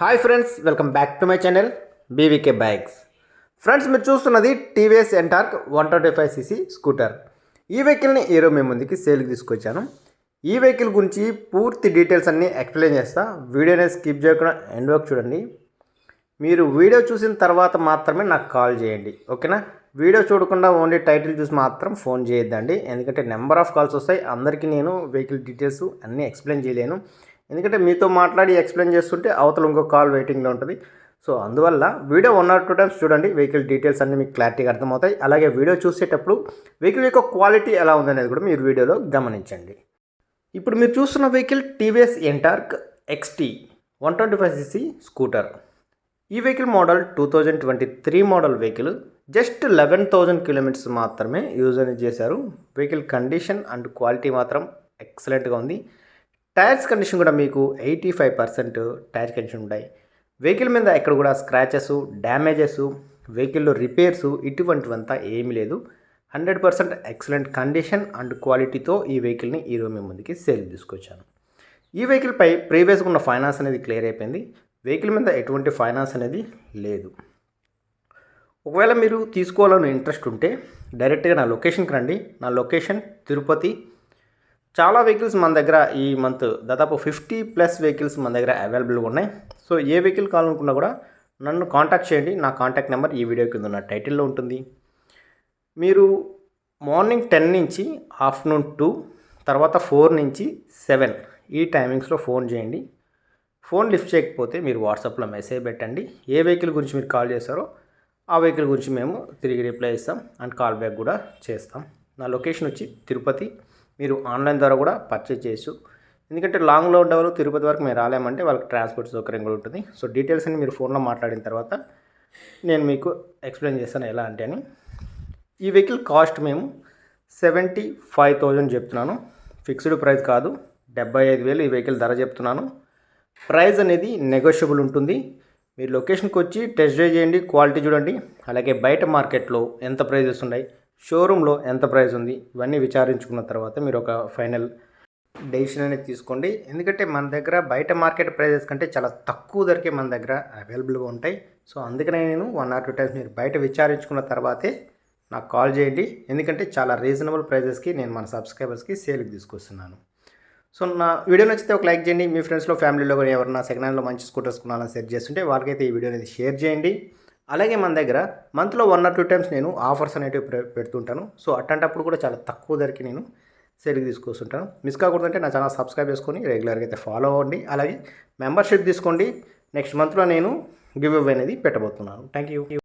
Hi friends welcome back to my channel BVK bikes friends మీరు చూస్తున్నది TVS Ntorq one twenty five CC scooter ఈ వెహికల్ని ఈరోజు మేము ముందుకి సేల్కి తీసుకొచ్చాను. ఈ వెహికల్ గురించి పూర్తి డీటెయిల్స్ అన్నీ ఎక్స్ప్లెయిన్ చేస్తా. వీడియోని స్కిప్ చేయకుండా ఎండ్ వరకు చూడండి. మీరు వీడియో చూసిన తర్వాత మాత్రమే నాకు కాల్ చేయండి ఓకేనా? వీడియో చూడకుండా ఓన్లీ టైటిల్ చూసి మాత్రం ఫోన్ చేయొద్దండి. ఎందుకంటే నెంబర్ ఆఫ్ కాల్స్ వస్తాయి. అందరికీ నేను వెహికల్ డీటెయిల్స్ అన్నీ ఎక్స్ప్లెయిన్ చేయలేను. ఎందుకంటే మీతో మాట్లాడి ఎక్స్ప్లెయిన్ చేస్తుంటే అవతల ఇంకో కాల్ వెయిటింగ్లో ఉంటుంది. సో అందువల్ల video one or two times చూడండి. వెహికల్ డీటెయిల్స్ అన్నీ మీకు క్లారిటీగా అర్థమవుతాయి. అలాగే వీడియో చూసేటప్పుడు వెహికల్ యొక్క క్వాలిటీ ఎలా ఉందనేది కూడా మీరు వీడియోలో గమనించండి. ఇప్పుడు మీరు చూస్తున్న vehicle TVS Ntorq XT one twenty five CC scooter. ఈ vehicle model two thousand twenty three model vehicle. Just eleven thousand kilometres మాత్రమే యూజ్ అనేది చేశారు. వెహికల్ కండిషన్ అండ్ క్వాలిటీ మాత్రం ఎక్సలెంట్గా ఉంది. టైర్స్ కండిషన్ కూడా మీకు eighty five percent tyre condition ఉంటాయి. వెహికల్ మీద ఎక్కడ కూడా స్క్రాచెస్ డ్యామేజెస్ వెహికల్లో రిపేర్స్ ఇటువంటివంతా ఏమీ లేదు. Hundred percent excellent condition and క్వాలిటీతో ఈ వెహికల్ని ఈరోజు మేము ముందుకి సేల్ తీసుకొచ్చాను. ఈ వెహికల్పై ప్రీవియస్గా ఉన్న ఫైనాన్స్ అనేది క్లియర్ అయిపోయింది. వెహికల్ మీద ఎటువంటి ఫైనాన్స్ అనేది లేదు. ఒకవేళ మీరు తీసుకోవాలని ఇంట్రెస్ట్ ఉంటే డైరెక్ట్గా నా లొకేషన్కి రండి. నా లొకేషన్ తిరుపతి చాలా వెహికల్స్ మన దగ్గర ఈ మంత్ దాదాపు ఫిఫ్టీ ప్లస్ వెహికల్స్ మన దగ్గర అవైలబుల్గా ఉన్నాయి. సో ఏ వెహికల్ కావాలనుకున్నా కూడా నన్ను కాంటాక్ట్ చేయండి. నా కాంటాక్ట్ నెంబర్ ఈ వీడియో కింద ఉన్న టైటిల్లో ఉంటుంది. మీరు మార్నింగ్ టెన్ నుంచి ఆఫ్టర్నూన్ టూ తర్వాత ఫోర్ నుంచి సెవెన్ ఈ టైమింగ్స్లో ఫోన్ చేయండి. ఫోన్ లిఫ్ట్ చేయకపోతే మీరు వాట్సాప్లో మెసేజ్ పెట్టండి. ఏ వెహికల్ గురించి మీరు కాల్ చేస్తారో ఆ వెహికల్ గురించి మేము తిరిగి రిప్లై ఇస్తాం అండ్ కాల్ బ్యాక్ కూడా చేస్తాం. నా లొకేషన్ వచ్చి తిరుపతి మీరు ఆన్లైన్ ద్వారా కూడా పర్చేజ్ చేయొచ్చు. ఎందుకంటే లాంగ్లో ఉండేవారు తిరుపతి వరకు మేము రాలేమంటే వాళ్ళకి ట్రాన్స్పోర్ట్ సౌకర్యం కూడా ఉంటుంది. సో డీటెయిల్స్ అని మీరు ఫోన్లో మాట్లాడిన తర్వాత నేను మీకు ఎక్స్ప్లెయిన్ చేస్తాను ఎలా అంటే అని. ఈ వెహికల్ కాస్ట్ మేము సెవెంటీ ఫైవ్ థౌజండ్ చెప్తున్నాను. ఫిక్స్డ్ ప్రైస్ కాదు. డెబ్బై ఐదు వేలు ఈ వెహికల్ ధర చెప్తున్నాను. ప్రైస్ అనేది నెగోషియబుల్ ఉంటుంది. మీరు లొకేషన్కి వచ్చి టెస్ట్ డ్రైవ్ చేయండి క్వాలిటీ చూడండి. అలాగే బయట మార్కెట్లో ఎంత ప్రైజెస్ ఉన్నాయి? షోరూంలో ఎంత ప్రైస్ ఉంది? ఇవన్నీ విచారించుకున్న తర్వాత మీరు ఒక ఫైనల్ డెసిషన్ అనేది తీసుకోండి. ఎందుకంటే మన దగ్గర బయట మార్కెట్ ప్రైజెస్ కంటే చాలా తక్కువ ధరకే మన దగ్గర అవైలబుల్గా ఉంటాయి. సో అందుకనే నేను వన్ ఆర్ టూ టైమ్స్ మీరు బయట విచారించుకున్న తర్వాతే నాకు కాల్ చేయండి. ఎందుకంటే చాలా రీజనబుల్ ప్రైజెస్కి నేను మన సబ్స్క్రైబర్స్కి సేల్కి తీసుకొస్తున్నాను. సో నా వీడియో నచ్చితే ఒక లైక్ చేయండి. మీ ఫ్రెండ్స్లో ఫ్యామిలీలో ఎవరైనా సెకండ్ హ్యాండ్లో మంచి స్కూటర్స్ కొనాలని సెట్ చేస్తుంటే వాళ్ళకైతే ఈ వీడియో అనేది షేర్ చేయండి. అలాగే మన దగ్గర మంత్లో వన్ ఆర్ టూ టైమ్స్ నేను ఆఫర్స్ అనేటివి పెడుతుంటాను. సో అట్లాంటప్పుడు కూడా చాలా తక్కువ ధరకి నేను సేల్కి తీసుకొస్తుంటాను. మిస్ కాకూడదంటే నా ఛానల్ సబ్స్క్రైబ్ చేసుకొని రెగ్యులర్గా అయితే ఫాలో అవ్వండి. అలాగే మెంబర్షిప్ తీసుకోండి. నెక్స్ట్ మంత్లో నేను గివ్ అవే అనేది పెట్టబోతున్నాను. Thank you